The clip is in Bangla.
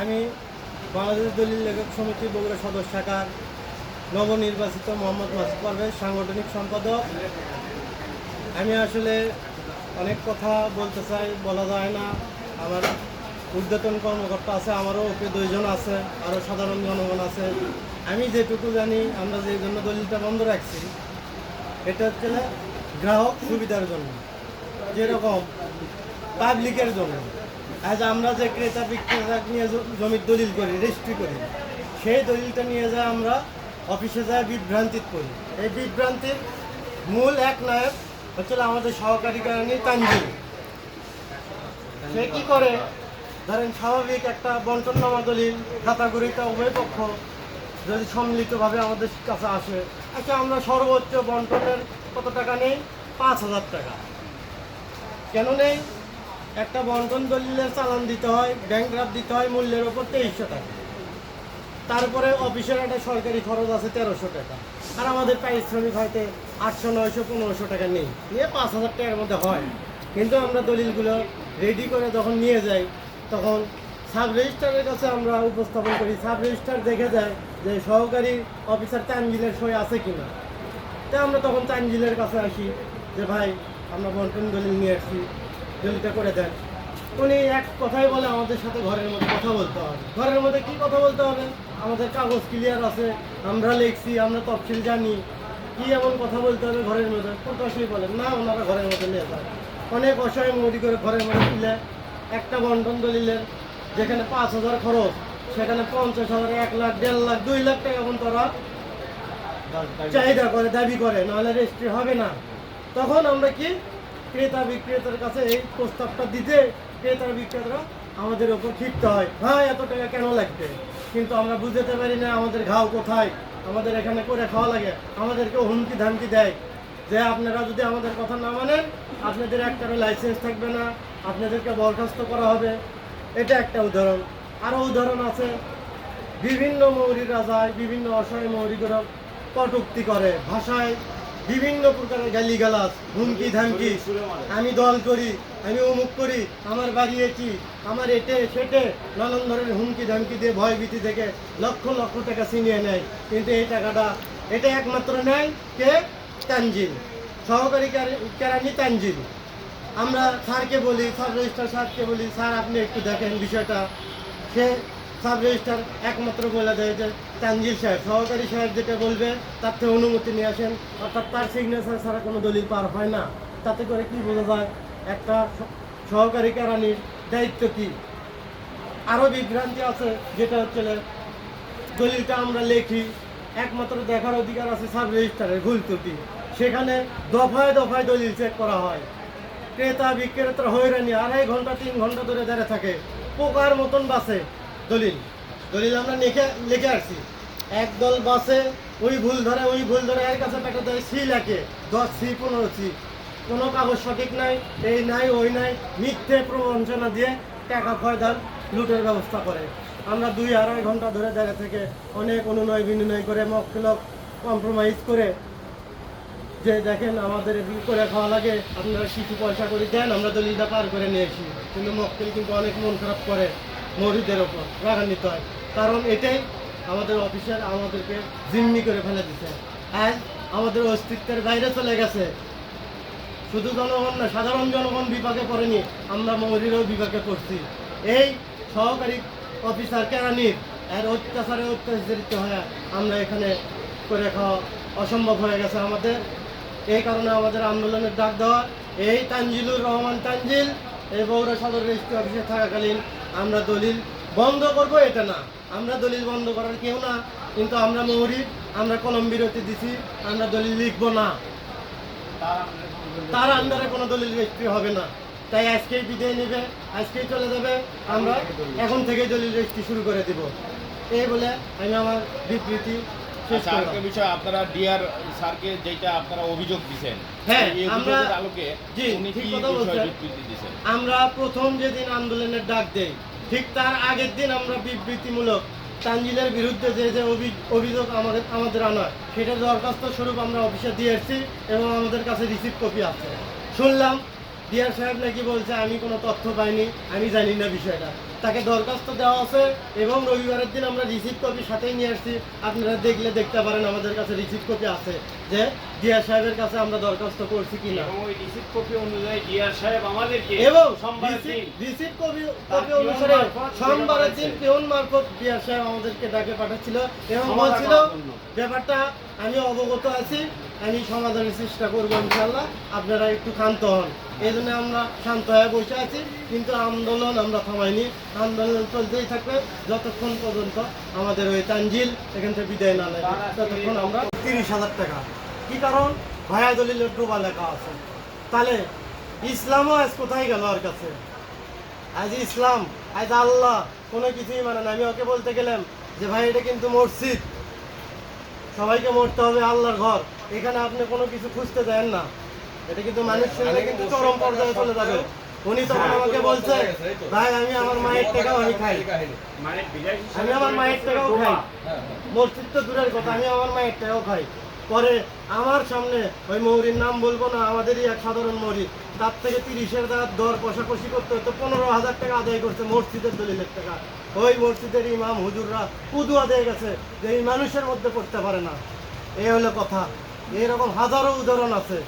আমি বাংলাদেশ দলিল লেখক সমিতি বগুড়া সদস্য শাখার নবনির্বাচিত মোহাম্মদ মাসুদ পারভেজ, সাংগঠনিক সম্পাদক। আমি আসলে অনেক কথা বলতে চাই, বলা যায় না। আমার ঊর্ধ্বতন কর্মকর্তা আছে, আমারও ওকে দুইজন আছে, আরও সাধারণ জনগণ আছে। আমি যেটুকু জানি, আমরা যে জন্য দলিলটা বন্ধ রাখছি, এটা হচ্ছে গ্রাহক সুবিধার জন্য, যেরকম পাবলিকের জন্য। আজ আমরা যে ক্রেতা বিক্রেতা নিয়ে জমির দলিল করি, রেজিস্ট্রি করি, সেই দলিলটা নিয়ে যায় আমরা অফিসে যায় বিভ্রান্তি করি। এই বিভ্রান্তির মূল এক নায়ক হচ্ছে আমাদের সহকারী কারণী তানজিল সে কি করে? ধরেন স্বাভাবিক একটা বন্টননামা দলিল, খাতাগুড়িটা উভয় পক্ষ যদি সম্মিলিতভাবে আমাদের কাছে আসে আচ্ছা আমরা সর্বোচ্চ বন্টনের কত টাকা নেই? পাঁচ হাজার টাকা। কেন নেই? একটা বন্টন দলিলের চালান দিতে হয় ব্যাংক ড্রাফট দিতে হয়, মূল্যের ওপর তেইশশো টাকা। তারপরে অফিসের একটা সরকারি খরচ আছে তেরোশো টাকা। আর আমাদের পারিশ্রমিক হয়তো আটশো, নয়শো, পনেরোশো টাকা নেই। নিয়ে পাঁচ হাজার টাকার মধ্যে হয়। কিন্তু আমরা দলিলগুলো রেডি করে যখন নিয়ে যাই, তখন সাব রেজিস্ট্রারের কাছে আমরা উপস্থাপন করি। সাব রেজিস্ট্রার দেখে যায় যে সহকারী অফিসার তানজিলের সই আছে কি না তা আমরা তখন তানজিলের কাছে আসি যে, ভাই, আমরা বন্টন দলিল নিয়ে আসছি। দলিলটা করে দেন। উনি এক কথাই বলে আমাদের সাথে ঘরের মধ্যে কথা বলতে হবে। ঘরের মধ্যে কি কথা বলতে হবে? আমাদের কাগজ ক্লিয়ার আছে আমরা লিখছি আমরা তফসিল জানি। কি এমন কথা বলতে হবে ঘরের মধ্যে? প্রকাশই বলেন না ওনারা ঘরের মধ্যে নিয়ে যায় অনেক অসহায় মৌরি করে ঘরের মধ্যে তুলে একটা বন্টন দলিলের যেখানে পাঁচ হাজার খরচ সেখানে পঞ্চাশ হাজার এক লাখ দেড় লাখ দুই লাখ টাকা এখন তারা চাহিদা করে দাবি করে নাহলে রেজিস্ট্রি হবে না। তখন আমরা কি ক্রেতা বিক্রেতার কাছে এই প্রস্তাবটা দিতে ক্রেতা বিক্রেতারা আমাদের ওপর ক্ষিপ্ত হয়। হ্যাঁ এত টাকা কেন লাগবে? কিন্তু আমরা বুঝতে পারি না আমাদের ঘাও কোথায়। আমাদের এখানে করে খাওয়া লাগে। আমাদেরকে হুমকি ধামকি দেয়। যে আপনারা যদি আমাদের কথা না মানেন, আপনাদের একটা লাইসেন্স থাকবে না। আপনাদেরকে বরখাস্ত করা হবে। এটা একটা উদাহরণ। আরও উদাহরণ আছে। বিভিন্ন মৌরিরা যায় বিভিন্ন অসহায় মৌরিকরা কটুক্তি করে। ভাষায় বিভিন্ন প্রকারের গালিগালাজ হুমকি ধামকি আমি দল করি, আমি অমুক করি, আমার বাড়ি এটি, আমার এটে, সেটে, নানান ধরনের হুমকি ধামকি দিয়ে ভয়ভীতি থেকে লক্ষ লক্ষ টাকা ছিনিয়ে নেয়। কিন্তু এই টাকাটা, এটা একমাত্র নেয় কে? তানজিল। সহকারী কেরা- কেরানি তানজিল। আমরা স্যারকে বলি, স্যার রেজিস্টার স্যারকে বলি, স্যার আপনি একটু দেখেন বিষয়টা। সে সাব রেজিস্ট্রার একমাত্র বলে দেয় যে তানজিল সাহেব। সহকারী সাহেব যেটা বলবে, তার থেকে অনুমতি নিয়ে আসেন। অর্থাৎ তার সিগনেচার ছাড়া কোনো দলিল পার হয় না। তাতে করে কি বোঝা যায়, একটা সহকারী কেরানির দায়িত্ব কি? আরও বিভ্রান্তি আছে, যেটা হচ্ছে দলিলটা আমরা লেখি, একমাত্র দেখার অধিকার আছে সাব রেজিস্ট্রারের ভুল ত্রুটি। সেখানে দফায় দফায় দলিল চেক করা হয়। ক্রেতা, বিক্রেতা হয়রানি, আড়াই ঘণ্টা, তিন ঘণ্টা ধরে দাঁড়িয়ে থাকে। পোকার মতন বাসে। দলিল। দলিল আমরা লিখে লিখে আসছি। একদল বাসে ওই ভুল ধরে, ওই ভুল ধরে এর কাছে পেটে দেয় সি লেখে, দশ সি, পনেরো সি। কোনো কাগজ সঠিক নাই, এই নাই, ওই নাই, মিথ্যে প্রবঞ্চনা দিয়ে টাকা ফয়দার লুটের ব্যবস্থা করে। আমরা দুই আড়াই ঘণ্টা ধরে জায়গা থেকে অনেক অনুনয় বিনিময় করে মক্কেলক কম্প্রোমাইজ করে যে দেখেন আমাদের করে খাওয়া লাগে, আপনারা কিছু পয়সা করে দেন, আমরা দলিলটা পার করে নিয়েছি কিন্তু মক্কেল কিন্তু অনেক মন খারাপ করে। মরিদের ওপর রাগান্বিত হয়। কারণ এটাই আমাদের অফিসার আমাদেরকে জিম্মি করে ফেলে দিছে। আজ আমাদের অস্তিত্বের বাইরে চলে গেছে। শুধু জনগণ না, সাধারণ জনগণ বিভাগে পড়েনি, আমরা মৌরিরও বিভাগে পড়ছি। এই সহকারী অফিসার কেরানির এর অত্যাচারে অত্যাচারিত হয়ে আমরা এখানে করে খাওয়া অসম্ভব হয়ে গেছে আমাদের। এই কারণে আমাদের আন্দোলনের ডাক দেওয়া। এই তানজিলুর রহমান তানজিল, এই বগুড়া সদর রেজিস্ট্রি অফিসে থাকাকালীন আমরা দলিল বন্ধ করব, এটা না। আমরা দলিল বন্ধ করার কেউ না, কিন্তু আমরা মৌরি, আমরা কলম বিরতি দিছি, আমরা দলিল লিখব না। তার আন্ডারে কোনো দলিল রেজিস্ট্রি হবে না। তাই আজকেই বিদায় নেবে, আজকেই চলে যাবে। আমরা এখন থেকেই দলিল রেজিস্ট্রি শুরু করে দিব। এই বলে আমি আমার বিবৃতি আচ্ছা আরেকটা করলাম বিষয় আপনারা ডিআর স্যারকে যেটা আপনারা অভিযোগ দিছেন হ্যাঁ, আমরা- আলোকে উনি কি কথা বিষয় বলছেন। বিবৃতি দিয়েছেন আমরা প্রথম যেদিন আন্দোলনের ডাক দেই ঠিক তার আগের দিন আমরা বিবৃতিমূলক তানজিলের বিরুদ্ধে যে যে অভিযোগ আমাদের আমাদের আনা সেটা দরখাস্ত স্বরূপ আমরা অফিসে দিয়ে এসেছি এবং আমাদের কাছে রিসিভ কপি আছে। শুনলাম ডিআর সাহেব নাকি বলছে আমি কোনো তথ্য পাইনি আমি জানি না বিষয়টা। তাকে দরখাস্ত দেওয়া আছে এবং রবিবারের দিন আমরা রিসিভ কপি সাথেই নিয়ে আসছি। আপনারা দেখলে দেখতে পারেন আমাদের কাছে রিসিভ কপি আছে যে ডিআর সাহেবের কাছে আমরা দরখাস্ত করছি কিনা। ওই রিসিপ্ট কপি অনুযায়ী ডিআর সাহেব আমাদেরকে এবং রিসিভ কপি কপি অনুসারে সোমবারের দিন মারফত সাহেব আমাদেরকে ডাকে পাঠাচ্ছিল এবং বলছিল ব্যাপারটা আমি অবগত আছি আমি সমাধানের চেষ্টা করব ইনশাল্লাহ আপনারা একটু ক্ষান্ত হন। এই জন্য আমরা শান্ত হয়ে বসে আছি, কিন্তু আন্দোলন আমরা থামাইনি। আন্দোলন চলতেই থাকবে, যতক্ষণ পর্যন্ত আমাদের ওই তানজিল এখান থেকে বিদায় না নেয়, ততক্ষণ আমরা তিরিশ হাজার টাকা। কি কারণ? ভায়া দলিলের ডোবা লেখা আছে। তাহলে ইসলামও আজ কোথায় গেল ওর কাছে? আজ ইসলাম, আজ আল্লাহ, কোনো কিছুই মানে না। আমি ওকে বলতে গেলাম যে, ভাই, এটা কিন্তু মসজিদ। সবাইকে মরতে হবে আল্লাহর ঘর। এখানে আপনি কোনো কিছু খুঁজতে দেন না। এটা কিন্তু মানুষ শুনলে কিন্তু চরম পর্যায়ে চলে যাবে। উনি তখন আমাকে বলছে, ভাই, আমি আমার মায়ের টাকাও আমি খাই। আমি আমার মায়ের টাকাও খাই। মসজিদ তো দূরের কথা, আমি আমার মায়ের টাকাও খাই। পরে আমার সামনে ওই মৌরির নাম বলব না, আমাদেরই এক সাধারণ মৌরি, তার থেকে তিরিশের টাকা দর কষাকষি করতে হতো, পনেরো হাজার টাকা আদায় করছে মসজিদের দলিলের টাকা। ওই মসজিদের ইমাম হুজুররা পুদু আদায় গেছে যে এই মানুষের মধ্যে করতে পারে না। এই হলো কথা। এরকম হাজারো উদাহরণ আছে।